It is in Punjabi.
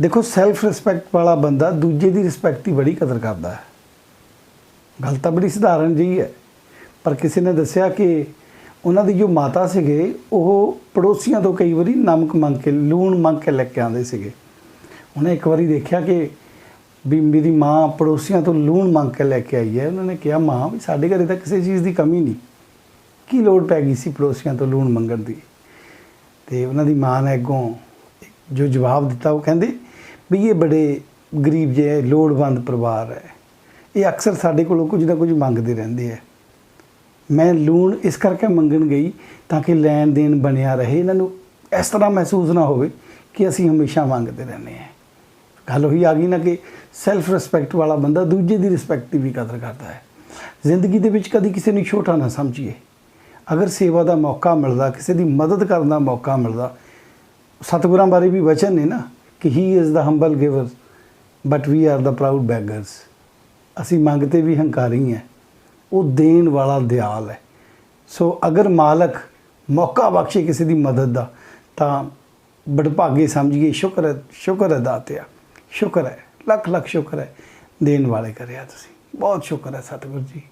ਦੇਖੋ ਸੈਲਫ ਰਿਸਪੈਕਟ ਵਾਲਾ ਬੰਦਾ ਦੂਜੇ ਦੀ ਰਿਸਪੈਕਟ ਦੀ ਬੜੀ ਕਦਰ ਕਰਦਾ ਹੈ। ਗੱਲ ਤਾਂ ਬੜੀ ਸਧਾਰਨ ਜਿਹੀ ਹੈ। ਪਰ ਕਿਸੇ ਨੇ ਦੱਸਿਆ ਕਿ ਉਹਨਾਂ ਦੀ ਜੋ ਮਾਤਾ ਸੀਗੇ, ਉਹ ਪੜੋਸੀਆਂ ਤੋਂ ਕਈ ਵਾਰੀ ਨਮਕ ਮੰਗ ਕੇ, ਲੂਣ ਮੰਗ ਕੇ ਲੈ ਕੇ ਆਉਂਦੇ ਸੀਗੇ। ਉਹਨੇ ਇੱਕ ਵਾਰੀ ਦੇਖਿਆ ਕਿ ਵੀ ਮੇਰੀ ਮਾਂ ਪੜੋਸੀਆਂ ਤੋਂ ਲੂਣ ਮੰਗ ਕੇ ਲੈ ਕੇ ਆਈ ਹੈ। ਉਹਨਾਂ ਨੇ ਕਿਹਾ, ਮਾਂ, ਵੀ ਸਾਡੇ ਘਰੇ ਤਾਂ ਕਿਸੇ ਚੀਜ਼ ਦੀ ਕਮੀ ਨਹੀਂ। ਕੀ ਲੋੜ ਪੈ ਗਈ ਸੀ ਪੜੋਸੀਆਂ ਤੋਂ ਲੂਣ ਮੰਗਣ ਦੀ? ਤੇ ਉਹਨਾਂ ਦੀ ਮਾਂ ਨੇ ਅੱਗੋਂ ਜੋ ਜਵਾਬ ਦਿੱਤਾ, ਉਹ ਕਹਿੰਦੇ ਵੀ ਇਹ ਬੜੇ ਗਰੀਬ ਜਿਹੇ ਲੋੜਵੰਦ ਪਰਿਵਾਰ ਹੈ। ਇਹ ਅਕਸਰ ਸਾਡੇ ਕੋਲੋਂ ਕੁਝ ਨਾ ਕੁਝ ਮੰਗਦੇ ਰਹਿੰਦੇ ਆ ਮੈਂ ਲੂਣ ਇਸ ਕਰਕੇ ਮੰਗਣ ਗਈ ਤਾਂ ਕਿ ਲੈਣ ਦੇਣ ਬਣਿਆ ਰਹੇ। ਇਹਨਾਂ ਨੂੰ ਇਸ ਤਰ੍ਹਾਂ ਮਹਿਸੂਸ ਨਾ ਹੋਵੇ ਕਿ ਅਸੀਂ ਹਮੇਸ਼ਾ ਮੰਗਦੇ ਰਹਿੰਦੇ ਹਾਂ। ਗੱਲ ਉਹੀ ਆ ਗਈ ਨਾ ਕਿ ਸੈਲਫ ਰਿਸਪੈਕਟ ਵਾਲਾ ਬੰਦਾ ਦੂਜੇ ਦੀ ਰਿਸਪੈਕਟ ਦੀ ਵੀ ਕਦਰ ਕਰਦਾ ਹੈ। ਜ਼ਿੰਦਗੀ ਦੇ ਵਿੱਚ ਕਦੀ ਕਿਸੇ ਨੂੰ ਛੋਟਾ ਨਾ ਸਮਝੀਏ। ਅਗਰ ਸੇਵਾ ਦਾ ਮੌਕਾ ਮਿਲਦਾ, ਕਿਸੇ ਦੀ ਮਦਦ ਕਰਨ ਦਾ ਮੌਕਾ ਮਿਲਦਾ, ਸਤਿਗੁਰਾਂ ਬਾਰੇ ਵੀ ਵਚਨ ਨੇ ਨਾ। ਕਿ he is the humble giver but we are the proud beggars ਅਸੀਂ ਮੰਗਤੇ ਵੀ ਹੰਕਾਰੀ ਹੈ ਉਹ ਦੇਣ ਵਾਲਾ ਦਿਆਲ ਹੈ ਸੋ ਅਗਰ ਮਾਲਕ ਮੌਕਾ ਬਖਸ਼ੇ ਕਿਸੇ ਦੀ ਮਦਦ ਦਾ, ਤਾਂ ਬੜਭਾਗੇ ਸਮਝੀਏ ਸ਼ੁਕਰ ਹੈ ਸ਼ੁਕਰ ਅਦਾਤਿਆ ਸ਼ੁਕਰ ਹੈ ਲੱਖ ਲੱਖ ਸ਼ੁਕਰ ਹੈ ਦੇਣ ਵਾਲੇ ਕਰਿਆ ਤੁਸੀਂ। ਬਹੁਤ ਸ਼ੁਕਰ ਹੈ ਸਤਿਗੁਰੂ ਜੀ।